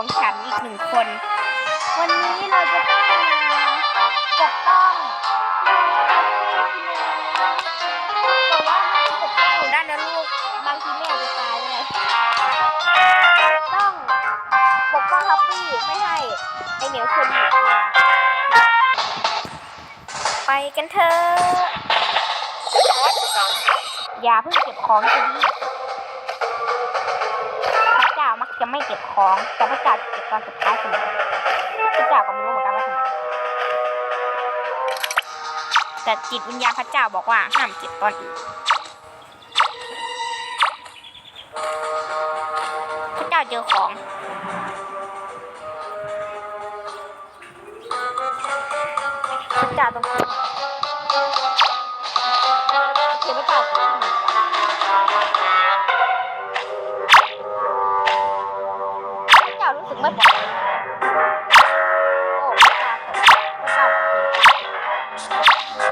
ของฉันอีกหนึ่งคน วันนี้เราจะต้องมาปกป้องแต่ว่าไม่ได้ปกป้องอยู่ด้านนั้นลูกบางทีแม่อาจจะตายก็ได้ต้องปกป้องฮับปี้ไม่ให้ไอเหนียวคนหนีมาไปกันเถอะอย่าเพิ่งเก็บของจะดี จะไม่เก็บของ แต่พระเจ้าเก็บตอนสุดท้ายเสมอพระเจ้าก็ไม่รู้เหมือนกันว่าทำไมแต่จิตวิญญาณพระเจ้าบอกว่าห้ามเก็บตอนอื่นพระเจ้าเจอของพระเจ้าต้อง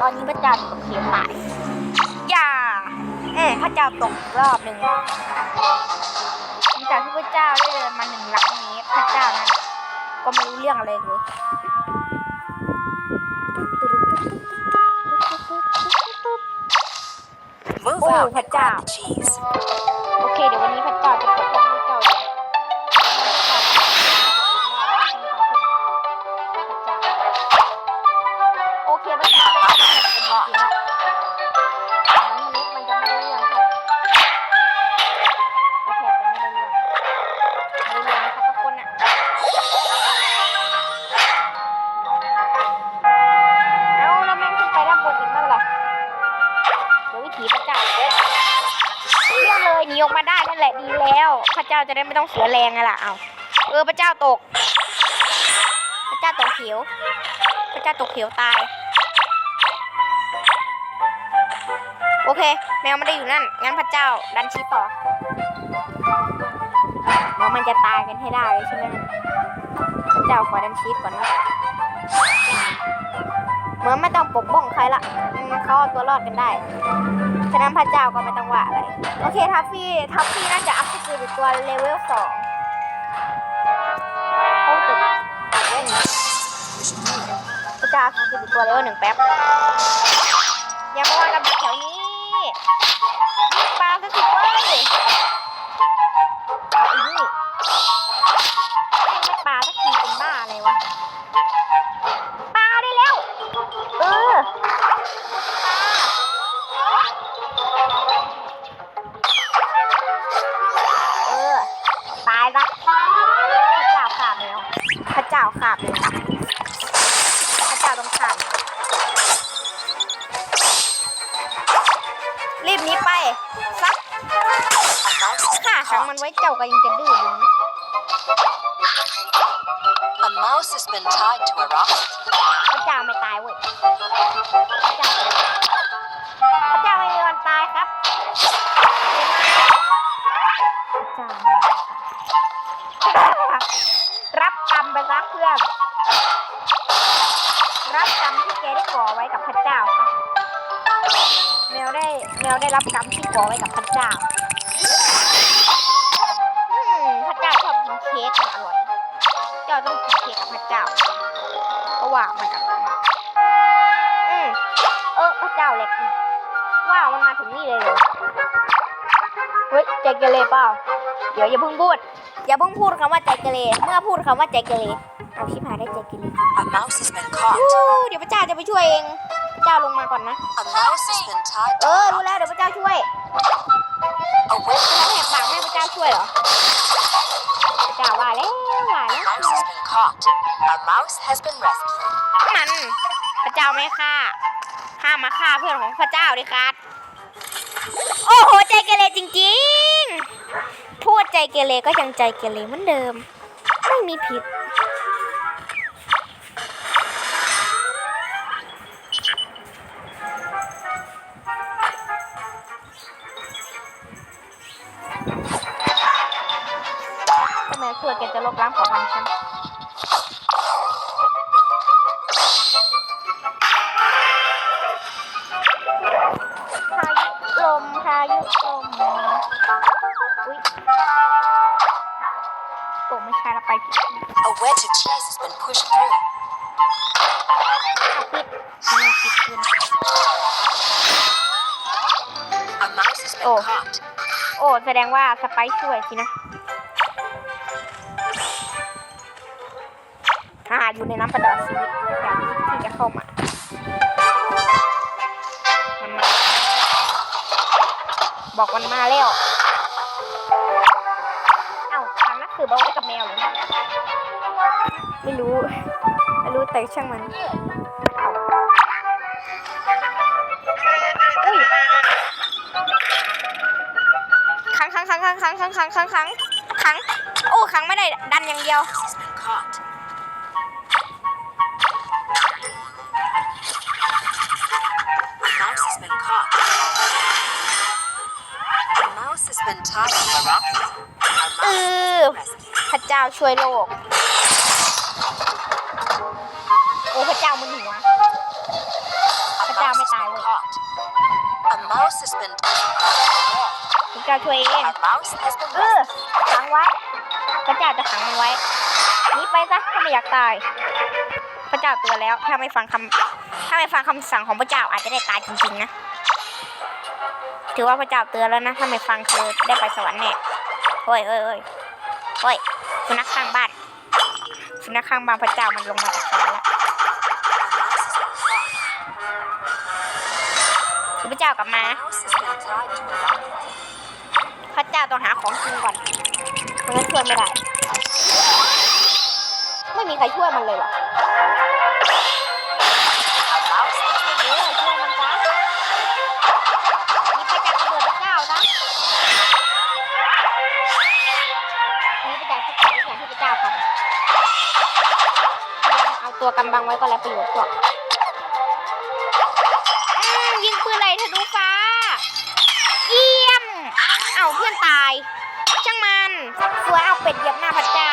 อนนี้พระเจ้าตกเขียวตายอย่า เอ๊ะพระเจ้าตกอีกรอบหนึ่งหลังจากที่พระเจ้าได้เดินมาหนึ่งหลังนี้พระเจ้านั้น ก็ไม่รู้เรื่องอะไรเลย Move Oh, out พระ and เจ้า grab the cheese. โอเค เดี๋ยววันนี้พระเจ้าจะ ดีแล้วพระเจ้าจะได้ไม่ต้องเสียแรงไงล่ะเอาเออพระเจ้าตก พระเจ้าตกเขียว พระเจ้าตกเขียวตาย โอเค แมวไม่ได้อยู่นั่น งั้นพระเจ้าดันชี้ต่อเดี๋ยวมันจะตายกันให้ได้เลยใช่ไหมพระเจ้าขอดันชี้ก่อนนะ เหมือนไม่ต้องปกป้องใครละเขาเอาตัวรอดกันได้ ฉะนั้นพระเจ้าก็ไม่ต้องว่าอะไร โอเคทัฟฟี่ทัฟฟี่น่าจะอัพสกิลตัวเลเวลสองโอ้ตึกอืมพระเจ้าอัพสกิลตัวเลเวลหนึ่งแป๊บ อย่ามาว่ากันแบแถวนี้ปลาสักสิเว้ รีบหนี้ไปซัก A mouse has ฆ่า been ขัง caught. มันไว้เจ้าก็ยังจะดื้อดึงนะ A mouse has been tied to a rock. พระเจ้าไม่ตายเว้ยพระเจ้า ได้แมวได้รับกรรมที่ก่อไว้กับพระเจ้าพระเจ้าชอบกินเค้กอร่อยเจ้าต้องกินเค้กกับพระเจ้าเพราะว่ามันอร่อยมากอืมเออพระเจ้าเล็กอีกว้าวมันมาถึงนี่เลยเหรอเฮ้ยใจเกเรเปล่าเดี๋ยวอย่าเพิ่งพูดอย่าเพิ่งพูดคำว่าใจเกเรเมื่อพูดคำว่าใจเกเร เอาชิบหายได้ใจเกเร A mouse has been caught. อู้เดี๋ยวพระเจ้าจะไปช่วยเองพระเจ้าลงมาก่อนนะ A mouse has been tied เอ to อ a รู้ rock. แล้ว เดี๋ยวพระเจ้าช่วย A witch แล้วแหกปากให้พระเจ้าช่วยเหรอพระเจ้าว่าแล้วว่าแล้ว A mouse has been caught. A mouse has been rescued. มันพระเจ้าไม่ฆ่าห้ามมาฆ่าเพื่อนของพระเจ้าดิครับโอ้โหใจเกเรจริงๆพูดใจเกเรก็ยังใจเกเรเหมือนเดิม ไม่มีผิด ทำไมช่วยแกจะลบล้างเผ่าพันธุ์ฉันพายุลมพายุลมอุ้ยตกไม่ใช่ใช่เราไปผิด A wedge of cheese has been pushed through. เอาปิดมันปิดคืน A mouse has been Oh. caught. โอ้แสดงว่าสไปซ์ช่วยสินะ อ่าอยู่ในน้ำประดาชีวิตอย่างที่จะเข้ามามันมาบอกมันมาแล้วเอ้าทางนักสือบอาไว้กับแมวเลยไม่รู้ไม่รู้แต่ช่างมันเอ้าอุ้ยขังขังขังขังขังขังขังขังขังขังโอ้ขังไม่ได้ดันอย่างเดียว เอ mouse อ has been rescued. พระเจ้าช่วยโลก โอ้พระเจ้ามันหัว A Put down mouse my has been towel. caught. A mouse has been tied to a wall. พระเจ้าช่วยเองเออขังไว้พระเจ้าจะขังมันไว้นี่ไปซะถ้าไม่อยากตาย พระเจ้าตือนแล้ว ถ้าไม่ฟังคำถ้าไม่ฟังคำสั่งของพระเจ้าอาจจะได้ตายจริงๆนะ ถือว่าพระเจ้าเตือนแล้วนะ ถ้าไม่ฟังคือได้ไปสวรรค์แน่เฮ้ยเฮ้ยเฮ้ยเฮ้ยสุนัขข้างบ้านสุนัขข้างบ้านพระเจ้ามันลงมาจากสวรรค์แล้ว A mouse has been caught. คือพระเจ้ากลับมาพระเจ้าต้องหาของกินก่อนม่งั้นช่วยไม่ได้ ไม่มีใครช่วยมันเลยหรอ ตัวกำบังไว้ก็แล้วประโยชน์กว่ายิงปืนไรทะลุฟ้า เยี่ยม เอาเพื่อนตาย ช่างมัน สวยเอาเป็ดเหยียบหน้าพระเจ้า